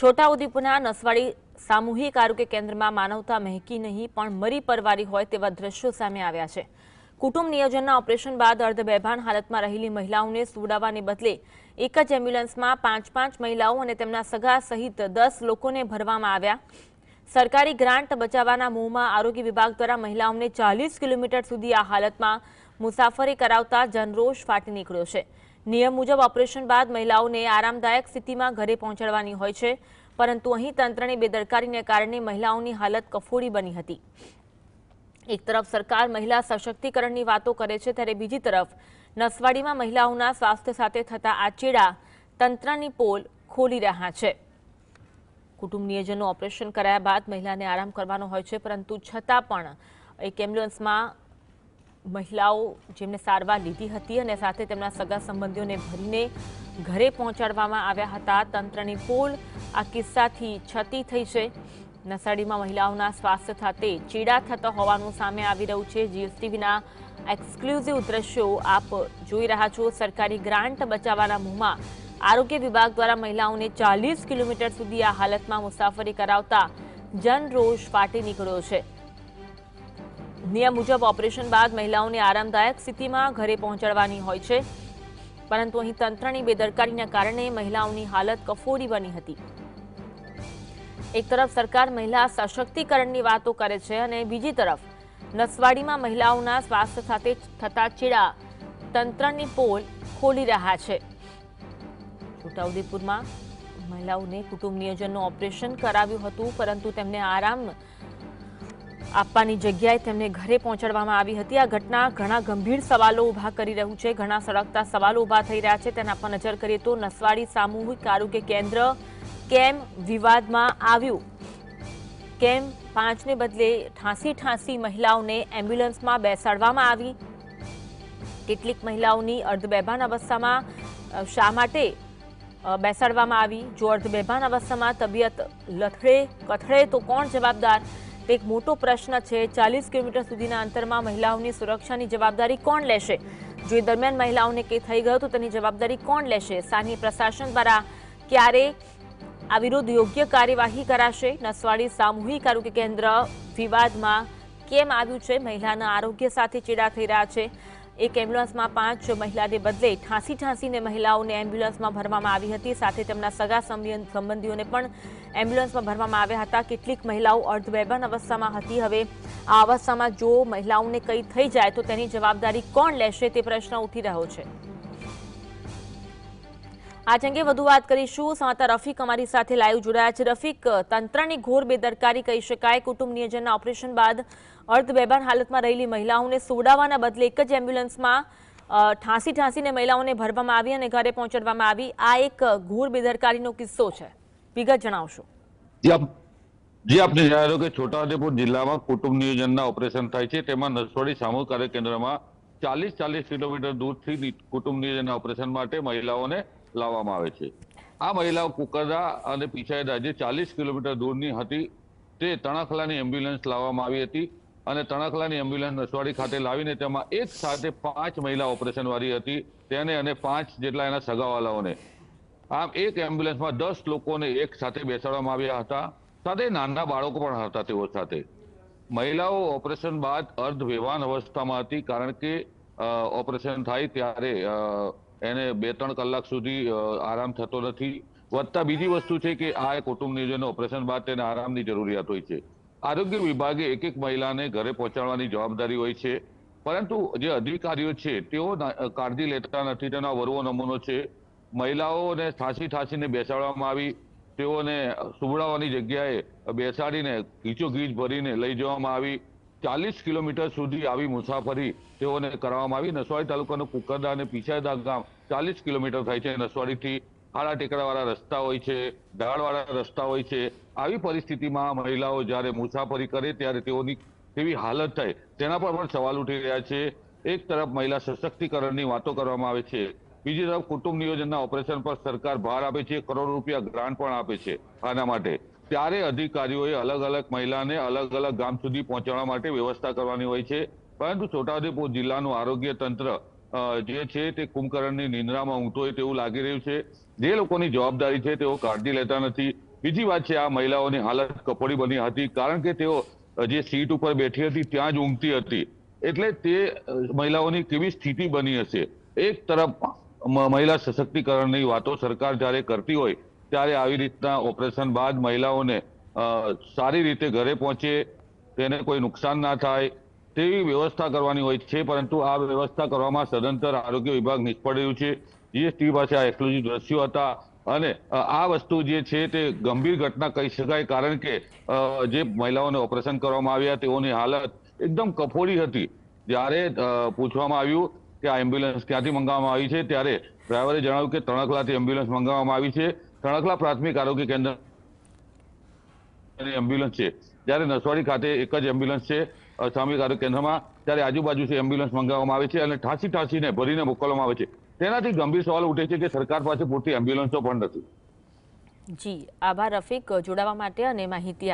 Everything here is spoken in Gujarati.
છોટાઉદેપુરના નસવાડી સામૂહિક આરોગ્ય કેન્દ્રમાં માનવતા મહેકી નહીં, પણ મરી પરવારી હોય તેવા દ્રશ્યો સામે આવ્યા છે. કુટુંબ નિયોજનના ઓપરેશન બાદ અર્ધ બેભાન હાલતમાં રહેલી મહિલાઓને સુવડાવવાને બદલે એક જ એમ્બ્યુલન્સમાં પાંચ પાંચ મહિલાઓ અને તેમના સગા સહિત દસ લોકોને ભરવામાં આવ્યા. સરકારી ગ્રાન્ટ બચાવવાના મોહમાં આરોગ્ય વિભાગ દ્વારા મહિલાઓને ચાલીસ કિલોમીટર સુધી આ હાલતમાં મુસાફરી કરાવતા જનરોષ ફાટી નીકળ્યો છે. નિયમ મુજબ ઓપરેશન બાદ મહિલાઓને આરામદાયક સ્થિતિમાં ઘરે પહોંચાડવાની હોય છે. પરંતુ અહીં તંત્રની બેદરકારીને કારણે મહિલાઓની હાલત કફોડી બની હતી. એક તરફ સરકાર મહિલા સશક્તિકરણની વાતો કરે છે ત્યારે બીજી તરફ નસવાડીમાં મહિલાઓના સ્વાસ્થ્ય સાથે થતા આ ચેડા તંત્રની પોલ ખોલી રહ્યા છે. કુટુંબ નિયોજનનું ઓપરેશન કરાયા બાદ મહિલાને આરામ કરવાનો હોય છે, પરંતુ છતાં પણ એક એમ્બ્યુલન્સમાં મહિલાઓ જેમને સારવાર લીધી હતી અને સાથે તેમના સગા સંબંધીઓને ભરીને ઘરે પહોંચાડવામાં આવ્યા હતા, તંત્રની પોલ આ કિસ્સાથી છતી થઈ છે. નસાડીમાં મહિલાઓના સ્વાસ્થ્ય સાથે ચીડા થતા હોવાનું સામે આવી રહ્યું છે. જીએસટીવીના એક્સક્લુઝિવ દ્રશ્યો આપ જોઈ રહ્યા છો. સરકારી ગ્રાન્ટ બચાવવાના મુહમાં આરોગ્ય વિભાગ દ્વારા મહિલાઓને ચાલીસ કિલોમીટર સુધી આ હાલતમાં મુસાફરી કરાવતા જનરોષ ફાટી નીકળ્યો છે. નિયમ મુજબ ઓપરેશન બાદ મહિલાઓને આરામદાયક સ્થિતિમાં ઘરે પહોંચાડવાની હોય છે. પરંતુ અહીં તંત્રની બેદરકારીના કારણે મહિલાઓની હાલત કફોડી બની હતી. એક તરફ સરકાર મહિલા સશક્તિકરણની વાતો કરે છે અને બીજી તરફ નસવાડીમાં મહિલાઓના સ્વાસ્થ્ય સાથે થતા ચીડા તંત્રની પોલ ખોલી રહ્યા છે. છોટાઉદેપુરમાં મહિલાઓને કુટુંબ નિયોજનનું ઓપરેશન કરાવ્યું હતું, પરંતુ તેમને આરામ આપવાની જગ્યાએ તેમને ઘરે પહોંચાડવામાં આવી હતી. આ ઘટના ઘણા ગંભીર સવાલો ઊભા કરી રહ્યું છે. ઘણા સળગતા સવાલો ઊભા થઈ રહ્યા છે. તેના પર નજર કરીએ તો નસવાડી સામૂહિક આરોગ્ય કેન્દ્ર કેમ વિવાદમાં આવ્યું? કેમ પાંચને બદલે ઠાંસી ઠાંસી મહિલાઓને એમ્બ્યુલન્સમાં બેસાડવામાં આવી? કેટલીક મહિલાઓની અર્ધબેભાન અવસ્થામાં શા માટે બેસાડવામાં આવી? જો અર્ધબેભાન અવસ્થામાં તબિયત લથડે, કથળે તો કોણ જવાબદાર? એક મોટો પ્રશ્ન છે, ચાલીસ કિલોમીટર સુધીના અંતરમાં મહિલાઓની સુરક્ષાની જવાબદારી કોણ લેશે? જો એ દરમિયાન મહિલાઓને કંઈ થઈ ગયું તો તેની જવાબદારી કોણ લેશે? સ્થાનિક પ્રશાસન દ્વારા ક્યારે આ વિરુદ્ધ યોગ્ય કાર્યવાહી કરાશે? નસવાડી સામૂહિક આરોગ્ય કેન્દ્ર વિવાદમાં કેમ આવ્યું છે? મહિલાના આરોગ્ય સાથે ચેડા થઈ રહ્યા છે. એક એમ્બ્યુલન્સમાં પાંચ મહિલાને બદલે ઠાંસી ઠાંસીને મહિલાઓને એમ્બ્યુલન્સમાં ભરવામાં આવી હતી. સાથે તેમના સગા સંબંધી- સંબંધીઓને પણ એમ્બ્યુલન્સમાં ભરવામાં આવ્યા હતા. કેટલીક મહિલાઓ અર્ધબેભાન અવસ્થામાં હતી. હવે આ અવસ્થામાં જો મહિલાઓને કંઈ થઈ જાય તો તેની જવાબદારી કોણ લેશે તે પ્રશ્ન ઉઠી રહ્યો છે. આજ અંગે વધુ વાત કરીશું. સમાતા રફીક અમારી સાથે લાઈવ જોડાયા છે. રફીક, તંત્રની ઘોર બેદરકારી કહી શકાય. કુટુંબ નિયોજનના ઓપરેશન બાદ અર્ધ બેભાન હાલતમાં રહેલી મહિલાઓને સોડાવવાના બદલે એક જ એમ્બ્યુલન્સમાં ઠાંસી ઠાંસીને મહિલાઓને ભરવામાં આવી અને ઘરે પહોંચાડવામાં આવી. આ એક ઘોર બેદરકારીનો કિસ્સો છે. વિગત જણાવશો. જી આપ, જી આપને જણાવ્યું કે છોટાઉદેપુર જિલ્લામાં કુટુંબ નિયોજનના ઓપરેશન થાય છે. તેમાં નસવાડી સામૂહિક કાર્ય કેન્દ્રમાં ચાલીસ ચાલીસ કિલોમીટર દૂરથી કુટુંબ નિયોજનના ઓપરેશન માટે મહિલાઓને લાવવામાં આવે છે. આ મહિલાઓ કુકરદા અને પીછાયદા જે ચાલીસ કિલોમીટર દૂરની હતી. તે તણખલાની એમ્બ્યુલન્સ લાવવામાં આવી હતી અને તણખલાની એમ્બ્યુલન્સ નસવાડી ખાતે લાવીને તેમાં એક સાથે પાંચ મહિલા ઓપરેશનવાળી હતી. તેને અને પાંચ જેટલા એના સગાવાલાઓને. આમ એક એમ્બ્યુલન્સમાં દસ લોકોને એક સાથે બેસાડવામાં આવ્યા હતા. સાથે નાના બાળકો પણ હતા તેઓ સાથે. મહિલાઓ ઓપરેશન બાદ અર્ધ વેવાન અવસ્થામાં હતી કારણ કે ઓપરેશન થાય ત્યારે એને બે ત્રણ કલાક સુધી આરામ થતો નથી. વધતા બીજી વસ્તુ છે કે આ કુટુંબ નિયોજન ઓપરેશન બાદ તેને આરામની જરૂરિયાત હોય છે. આરોગ્ય વિભાગે એક એક મહિલાને ઘરે પહોંચાડવાની જવાબદારી હોય છે. પરંતુ જે અધિકારીઓ છે, તેઓ કાળજી લેતા નથી. તેનો વરવો નમૂનો છે. મહિલાઓને ઠાસી ઠાસીને બેસાડવામાં આવી. તેઓને સુવડાવવાની જગ્યાએ બેસાડીને, ગીચોગીચ ભરીને લઈ જવામાં આવી. ચાલીસ કિલોમીટર સુધી આવી મુસાફરી તેઓને કરવામાં આવી. નસવાડી તાલુકાનું કુકરદા અને પીછાયદા ગામ ચાલીસ કિલોમીટર થાય છે. નસવાડીથી આડા ટેકરાવાળા રસ્તા હોય છે, ઢાળવાળા રસ્તા હોય છે. આવી પરિસ્થિતિમાં મહિલાઓ જ્યારે મુસાફરી કરે ત્યારે તેઓની કેવી હાલત થાય. તેના પર પણ સવાલ ઉઠી રહ્યા છે. એક તરફ મહિલા સશક્તિકરણની વાતો કરવામાં આવે છે. બીજી તરફ કુટુંબ નિયોજનના ઓપરેશન પર સરકાર ભાર આપે છે. કરોડ રૂપિયા ગ્રાન્ટ પણ આપે છે. આના માટે ત્યારે અધિકારીઓએ અલગ અલગ મહિલાને અલગ અલગ ગામ સુધી પહોંચાડવા માટે વ્યવસ્થા કરવાની હોય છે. પરંતુ છોટાઉદેપુર જિલ્લાનું આરોગ્ય તંત્ર જે છે તે કુંભકરણની નિંદ્રામાં ઊંઘતો હોય તેવું લાગી રહ્યું છે. જે લોકોની જવાબદારી છે તેઓ કાળજી લેતા નથી. બીજી વાત છે, આ મહિલાઓની હાલત કપોડી બની હતી કારણ કે તેઓ જે સીટ ઉપર બેઠી હતી ત્યાં જ ઊંઘતી હતી. એટલે તે મહિલાઓની કેવી સ્થિતિ બની હશે? એક તરફ મહિલા સશક્તિકરણની વાતો સરકાર જ્યારે કરતી હોય ત્યારે આવી રીતના ઓપરેશન બાદ મહિલાઓને સારી રીતે ઘરે પહોંચે, તેને કોઈ નુકસાન ના થાય, તેવી વ્યવસ્થા કરવાની હોય છે, પરંતુ આ વ્યવસ્થા કરવામાં સદંતર આરોગ્ય વિભાગ નિષ્ફળ રહ્યું છે. જીએસટી પાસે આ એક્સક્લુઝિવ દ્રશ્યો હતા અને આ વસ્તુ જે છે તે ગંભીર ઘટના કહી શકાય, કારણ કે જે મહિલાઓને ઓપરેશન કરવામાં આવ્યા તેઓની હાલત એકદમ કફોડી હતી. જ્યારે પૂછવામાં આવ્યું કે આ એમ્બ્યુલન્સ ક્યાંથી મંગાવવામાં આવી છે, ત્યારે ડ્રાઈવરે જણાવ્યું કે તણખલાથી એમ્બ્યુલન્સ મંગાવવામાં આવી છે. તણખલા પ્રાથમિક આરોગ્ય કેન્દ્ર એમ્બ્યુલન્સ છે. જ્યારે નસવાડી ખાતે એક જ એમ્બ્યુલન્સ છે સામૂહિક આરોગ્ય કેન્દ્રમાં. ત્યારે આજુબાજુથી એમ્બ્યુલન્સ મંગાવવામાં આવે છે અને ઠાંસી ઠાંસીને ભરીને મોકલવામાં આવે છે. તેનાથી ગંભીર સવાલ ઉઠે છે કે સરકાર પાસે પૂરતી એમ્બ્યુલન્સો પણ નથી. જી, આભાર રફીક, જોડાવા માટે અને માહિતી